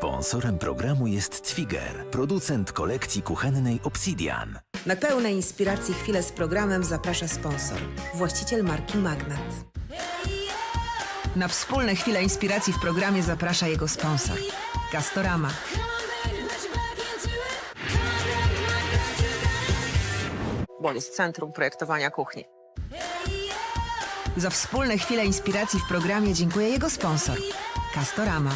Sponsorem programu jest Twiger, producent kolekcji kuchennej Obsidian. Na pełne inspiracji chwilę z programem zaprasza sponsor, właściciel marki Magnat. Na wspólne chwile inspiracji w programie zaprasza jego sponsor, Castorama. Bolis Centrum Projektowania Kuchni. Za wspólne chwile inspiracji w programie dziękuję jego sponsor, Castorama.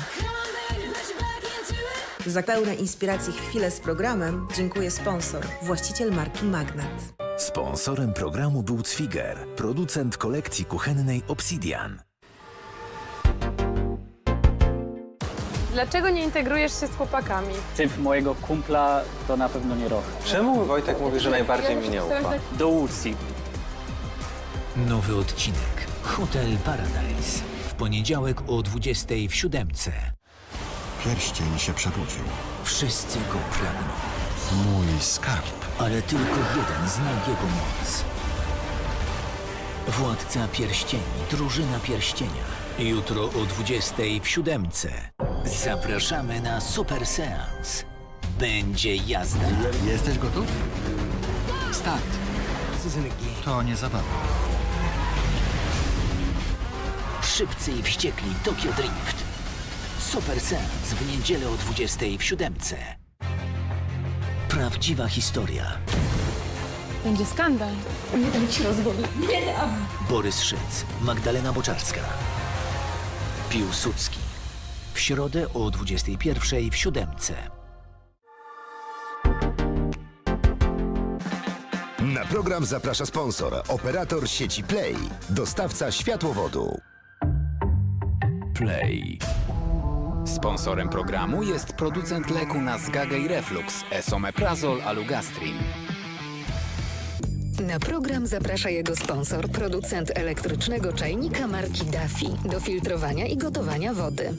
Za pełne inspiracji chwilę z programem dziękuję sponsor, właściciel marki Magnat. Sponsorem programu był Twiger, producent kolekcji kuchennej Obsidian. Dlaczego nie integrujesz się z chłopakami? Typ mojego kumpla to na pewno nie Roch. Czemu Wojtek mówi, że najbardziej mi nie ufa? Do Łucji. Nowy odcinek Hotel Paradise w poniedziałek o 20 w siódemce. Pierścień się przebudził. Wszyscy go pragną, Mój skarb. ale tylko jeden zna jego moc. Władca Pierścieni, Drużyna Pierścienia. Jutro o 20 w siódemce. Zapraszamy na super seans. Będzie jazda. Jesteś gotów? Start. To nie zabawa. Szybcy i wściekli Tokyo Drift. Super seans w niedzielę o 20 w siódemce. Prawdziwa historia. Będzie skandal. Borys Szyc, Magdalena Boczarska. Piłsudski. W środę o 21 w siódemce. Na program zaprasza sponsor, operator sieci Play, dostawca światłowodu. Play. Sponsorem programu jest producent leku na zgagę i reflux Esomeprazol Alugastrin. Na program zaprasza jego sponsor, producent elektrycznego czajnika marki Dafi do filtrowania i gotowania wody.